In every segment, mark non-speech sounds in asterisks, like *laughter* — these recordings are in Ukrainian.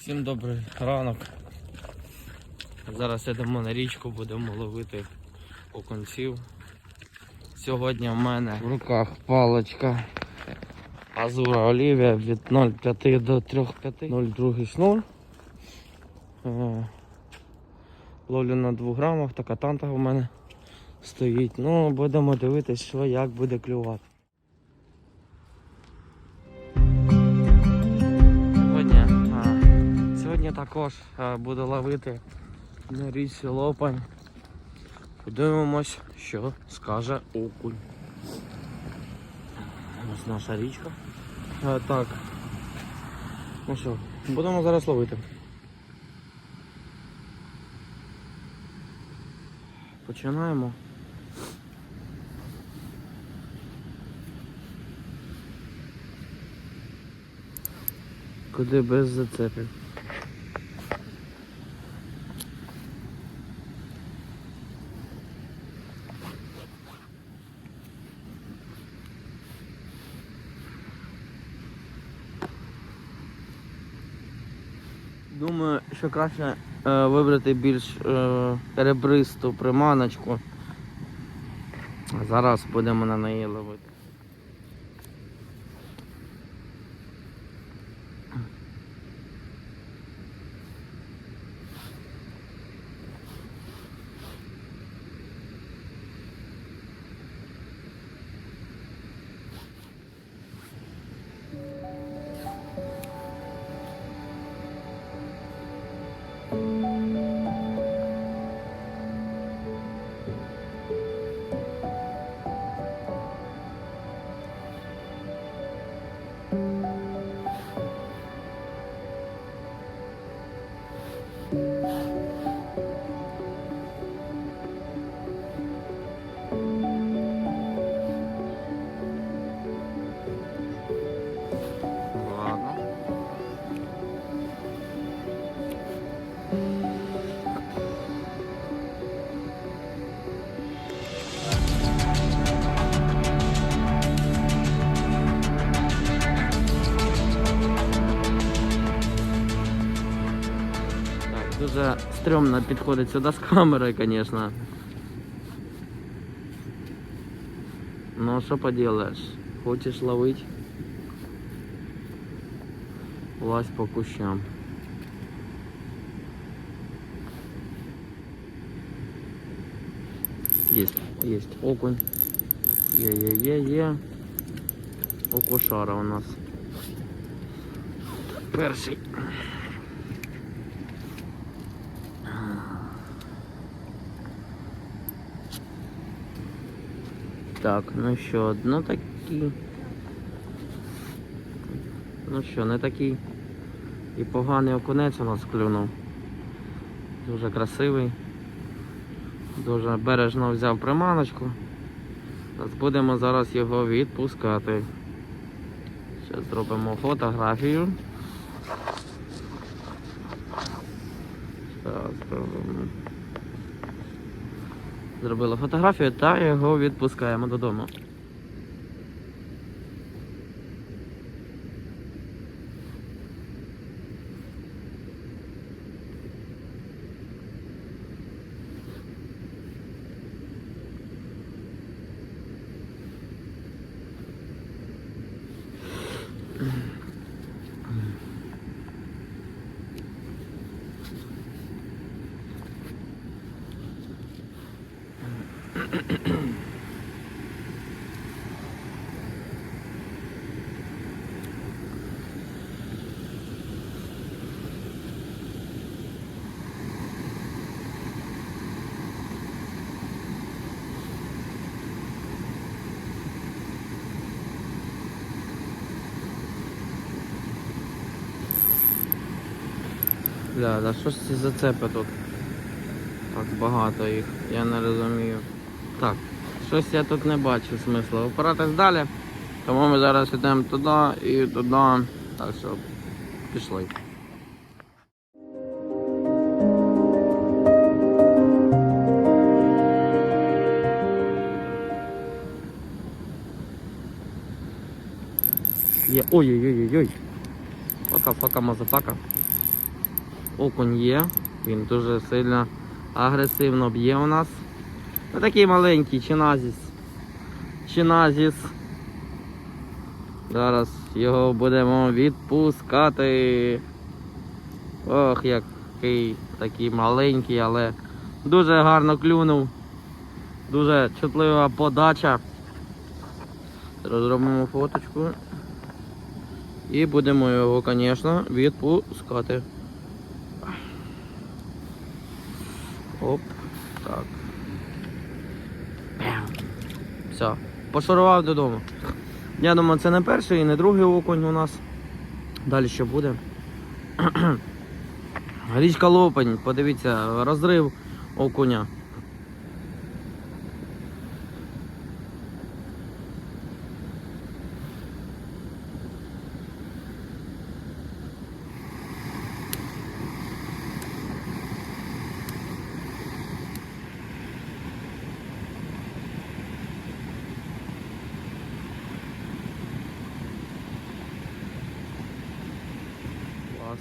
Всім добрий ранок. Зараз йдемо на річку, будемо ловити окунців. Сьогодні в мене в руках паличка Азура Олівія від 0,5 до 3,5. 0,2 шнур. Е, Ловлю на 2 грамах, така танта в мене стоїть. Ну, будемо дивитися, що як буде клювати. Також буду ловити на річці Лопань. Подивимось, що скаже окунь. Ось наша річка. А, так. Ну що, будемо зараз ловити. Починаємо. Куди без зацепів. Думаю, що краще е, вибрати більш е, ребристу приманочку. Зараз будемо на неї ловити. Так, дуже стрьомно підходить сюди з камерою, звісно. Ну, що поделаешь? Хочеш ловить? Лазь по кущам. Есть, есть окунь. Є-є-є-є. Окушара у нас. Перший. Так, ну що, ну такі. Ну що, не такий і поганий окунець у нас клюнув. Дуже красивий. Дуже бережно взяв приманочку. Зараз будемо зараз його відпускати. Зараз зробимо фотографію. Зараз зробимо. Зробили фотографію та його відпускаємо додому. Бля, да що ж ці зацепи тут? Так багато їх, я не розумію. Так, щось я тут не бачу смислу. Опиратись далі. Тому ми зараз йдемо туди і туди. Так що пішли. Є. Ой-ой-ой-ой. Фака, фака, мазафака. Окунь є. Він дуже сильно агресивно б'є у нас. Ну, такий маленький чиназіс. Чиназіс. Зараз його будемо відпускати. Ох, який такий маленький, але дуже гарно клюнув. Дуже чутлива подача. Зараз зробимо фоточку. І будемо його, звісно, відпускати. Оп, так. Все, пошарував додому. Я думаю, це не перший і не другий окунь у нас. Далі що буде. *clears throat* Річка Лопань, подивіться, розрив окуня.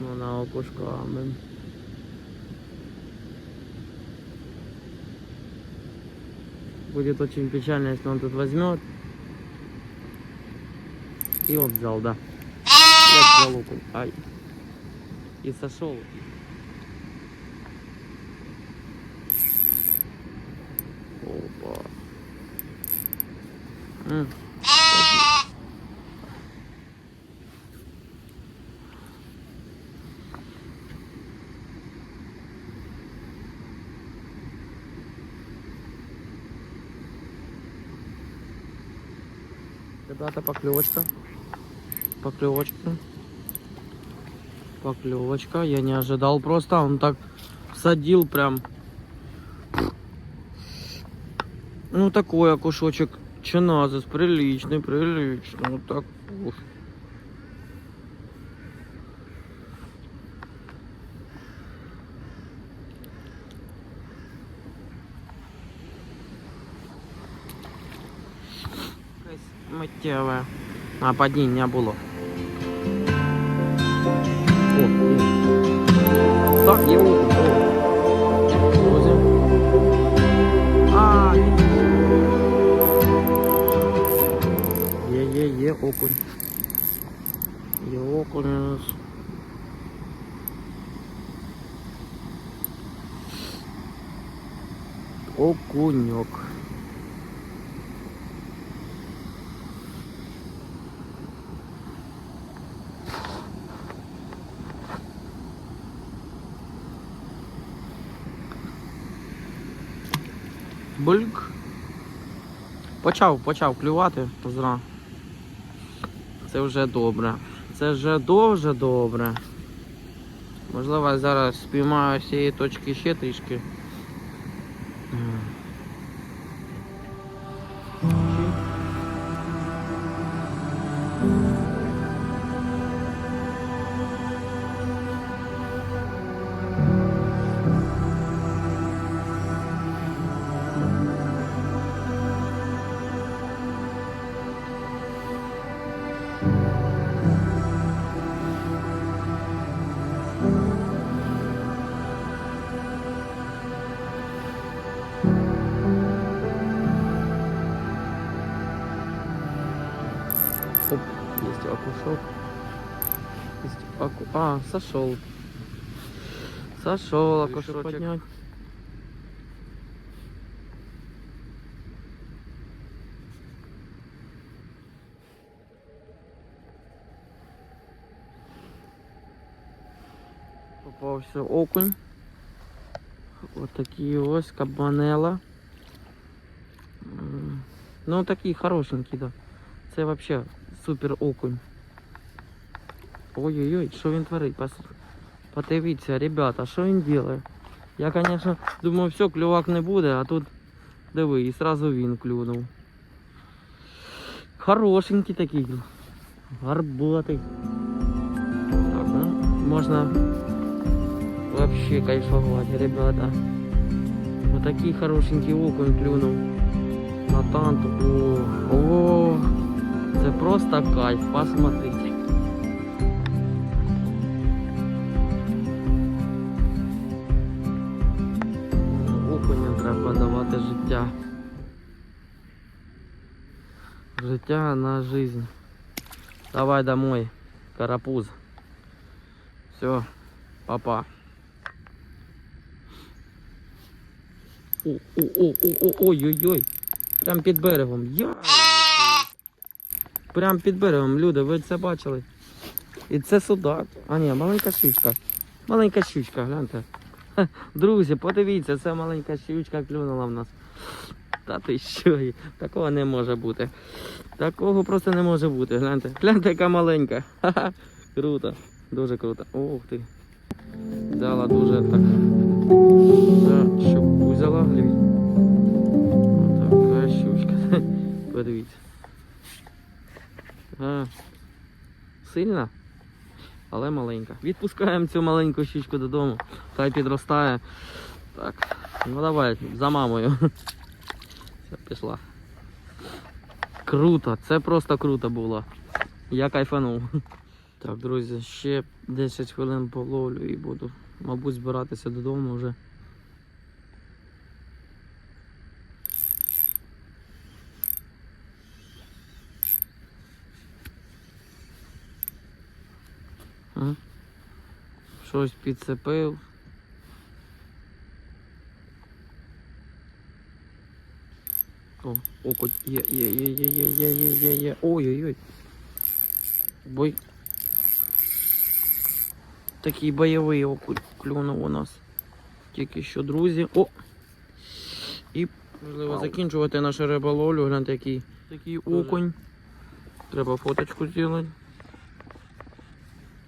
На окушками. Будет очень печально, если он тут возьмет. И вот взял, да. Я взял окунь. Ай. И сошел. Ребята, поклевочка. Поклевочка. Поклевочка. Я не ожидал просто. Он так садил прям. Ну такой окушочек. Чиназис. Приличный, приличный. Вот так Миттєве. А падіння було. О, є. Так, є окунь. О. Друзі. А, ні. Є, є, є окунь. Є окунь у нас. Окуньок. Бульк. Почав, почав клювати зра. Це вже добре. Це вже дуже добре. Можливо, зараз спіймаю з цієї точки ще трішки. Окушок. А, сошел. Сошел окушок поднять. Попався окунь. Вот такие ось кабанела. Ну такие хорошенькие, да. Це вообще супер окунь. Ой-ой-ой, що він творить? Пос... Подивіться, ребята, що він робить? Я, конечно, думаю, все, клювак не буде, а тут диви, і сразу він клюнув. Хорошенький такий. Гарбатий. Так, ну, можна вообще кайфовать, ребята. Вот такий хорошенький окунь клюнув. На танту. О, о, это просто кайф, посмотрите. Окуням треба давати життя. Життя на жизнь. Давай домой, карапуз. Все, папа. Ой-ой-ой-ой-ой-ой. Прям під берегом. Я! Прям під берегом, люди, ви це бачили? І це судак. А ні, маленька щучка. Маленька щучка, гляньте. Друзі, подивіться, це маленька щучка клюнула в нас. Та ти що? Такого не може бути. Такого просто не може бути. Гляньте. Гляньте, яка маленька. Ха-ха. Круто. Дуже круто. Ух ти. Взяла дуже так. Щуку взяла, глянь. Така щучка. *laughs* Подивіться. Сильна, але маленька. Відпускаємо цю маленьку щучку додому. Хай підростає. Так. Ну давай, за мамою. Все, пішла. Круто, це просто круто було. Я кайфанув. Так, друзі, ще 10 хвилин половлю і буду, мабуть, збиратися додому вже. Ага. Щось підцепив. О, окунь. Є, є, є, є, є, є, є, є, є. Ой-ой-ой. Бой. Такий бойовий окунь клюнув у нас. Тільки що, друзі. О! І можливо закінчувати нашу риболовлю. Гляньте, який такий окунь. Треба фоточку зробити.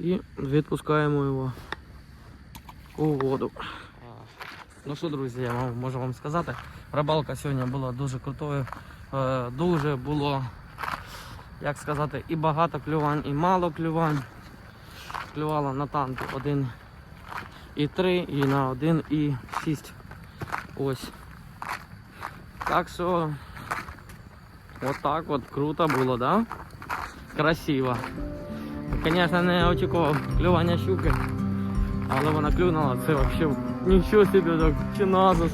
І відпускаємо його у воду. Ну що, друзі, я можу вам сказати. Рибалка сьогодні була дуже крутою. Е, Дуже було, як сказати, і багато клювань, і мало клювань. Клювала на танки 1 і 3, і на 1 і 6. Ось. Так що отак от круто було, да? Красиво. Звісно, не очікував клювання щуки, але вона клюнула, це взагалі нічого собі так чиназус.